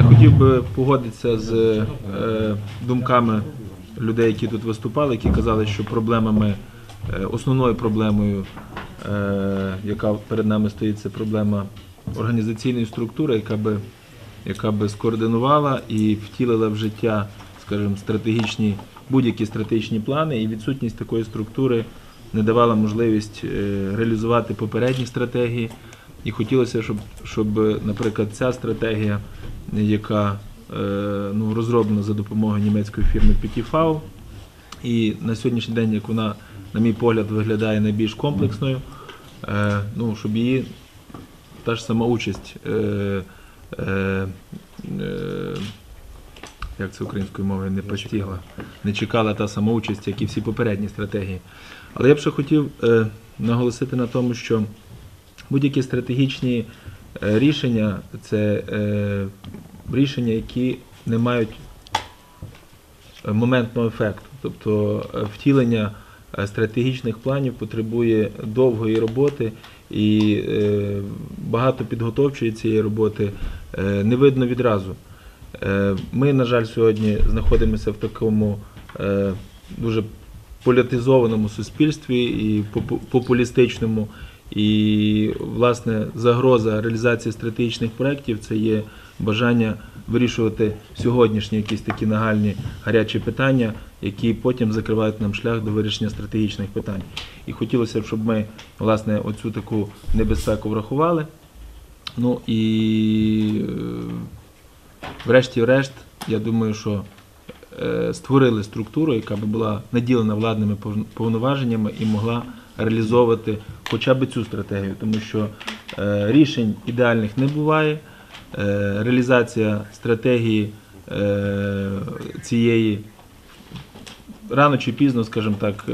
Я хотів би погодитися з е, думками людей, які тут виступали, які казали, що проблемами, е, основною проблемою, е, яка перед нами стоїть, це проблема організаційної структури, яка би, яка би скоординувала і втілила в життя, скажімо, стратегічні, будь-які стратегічні плани, і відсутність такої структури не давала можливість е, реалізувати попередні стратегії. І хотілося, щоб, щоб наприклад, ця стратегія, яка е, ну, розроблена за допомогою німецької фірми PTV, і на сьогоднішній день, як вона, на мій погляд, виглядає найбільш комплексною, е, ну, щоб її та ж сама участь, е, як це українською мовою, не постигла, не чекала та сама участь, як і всі попередні стратегії. Але я б ще хотів наголосити на тому, що будь-які стратегічні рішення це е, рішення, які не мають е, моментного ефекту. Тобто е, втілення е, стратегічних планів потребує довгої роботи і е, багато підготовчої цієї роботи е, не видно відразу. Е, Ми, на жаль, сьогодні знаходимося в такому е, дуже політизованому суспільстві і попу- популістичному. І, власне, загроза реалізації стратегічних проєктів це є бажання вирішувати сьогоднішні якісь такі нагальні гарячі питання, які потім закривають нам шлях до вирішення стратегічних питань. І хотілося б, щоб ми власне оцю таку небезпеку врахували. Ну і е, врешті-решт, я думаю, що е, створили структуру, яка би була наділена владними пов- повноваженнями і могла реалізовувати хоча б цю стратегію, тому що е, рішень ідеальних не буває. Е, реалізація стратегії е, цієї рано чи пізно, скажімо так,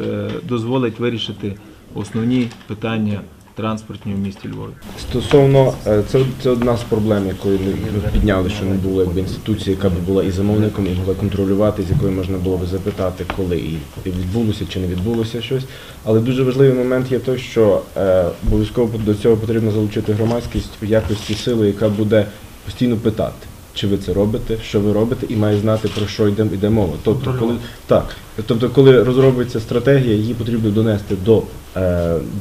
дозволить вирішити основні питання транспортні в місті Львові. Стосовно е, це, це одна з проблем, якої ми підняли, що не було якби інституції, яка б була і замовником, і могла контролювати, з якої можна було би запитати, коли і відбулося чи не відбулося щось. Але дуже важливий момент є той, що е, обов'язково до цього потрібно залучити громадськість в якості сили, яка буде постійно питати. Чи ви це робите, що ви робите, і має знати про що йде, йде мова. Тобто, коли так, тобто, коли розробиться стратегія, її потрібно донести до,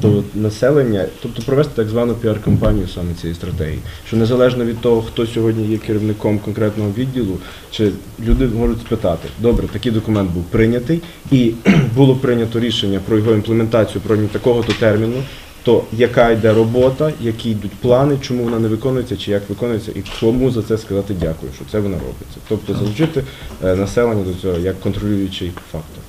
до населення, тобто провести так звану піар-кампанію саме цієї стратегії. Що незалежно від того, хто сьогодні є керівником конкретного відділу, чи люди можуть спитати, добре, такий документ був прийнятий, і було прийнято рішення про його імплементацію протягом такого-то терміну то яка йде робота, які йдуть плани, чому вона не виконується, чи як виконується, і кому за це сказати дякую, що це вона робиться. Тобто залучити е, населення до цього як контролюючий фактор.